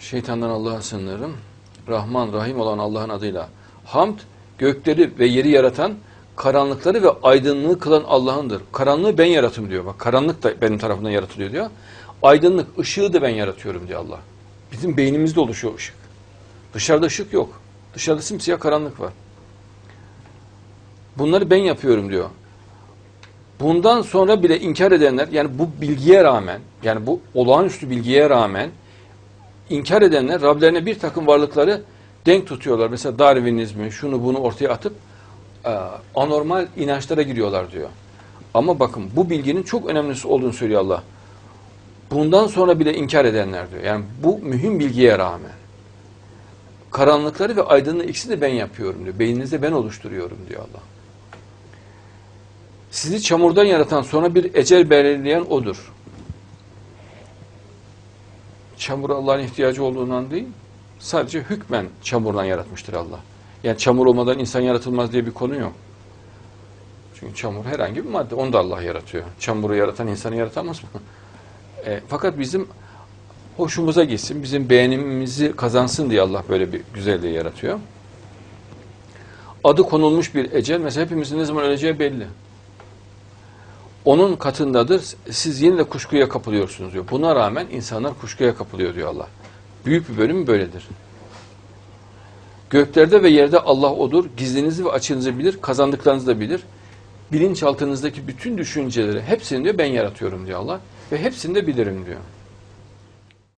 Şeytandan Allah'a sığınırım. Rahman, Rahim olan Allah'ın adıyla. Hamd, gökleri ve yeri yaratan, karanlıkları ve aydınlığı kılan Allah'ındır. Karanlığı ben yaratım diyor. Bak karanlık da benim tarafından yaratılıyor diyor. Aydınlık, ışığı da ben yaratıyorum diyor Allah. Bizim beynimizde oluşuyor ışık. Dışarıda ışık yok. Dışarıda simsiyah karanlık var. Bunları ben yapıyorum diyor. Bundan sonra bile inkar edenler yani bu bilgiye rağmen yani bu olağanüstü bilgiye rağmen inkar edenler Rablerine bir takım varlıkları denk tutuyorlar. Mesela Darwinizmi şunu bunu ortaya atıp e, anormal inançlara giriyorlar diyor. Ama bakın bu bilginin çok önemlisi olduğunu söylüyor Allah. Bundan sonra bile inkar edenler diyor. Yani bu mühim bilgiye rağmen. Karanlıkları ve aydınlığı ikisi de ben yapıyorum diyor. Beyninizde ben oluşturuyorum diyor Allah. Sizi çamurdan yaratan sonra bir ecel belirleyen odur. Çamura Allah'ın ihtiyacı olduğundan değil, sadece hükmen çamurdan yaratmıştır Allah. Yani çamur olmadan insan yaratılmaz diye bir konu yok. Çünkü çamur herhangi bir madde, onu da Allah yaratıyor. Çamuru yaratan insanı yaratamaz mı? E, fakat bizim hoşumuza gitsin, bizim beğenimimizi kazansın diye Allah böyle bir güzelliği yaratıyor. Adı konulmuş bir ecel, mesela hepimizin ne zaman öleceği belli onun katındadır. Siz yine de kuşkuya kapılıyorsunuz diyor. Buna rağmen insanlar kuşkuya kapılıyor diyor Allah. Büyük bir bölüm böyledir. Göklerde ve yerde Allah odur. Gizlinizi ve açığınızı bilir. Kazandıklarınızı da bilir. Bilinçaltınızdaki bütün düşünceleri hepsini diyor ben yaratıyorum diyor Allah. Ve hepsini de bilirim diyor.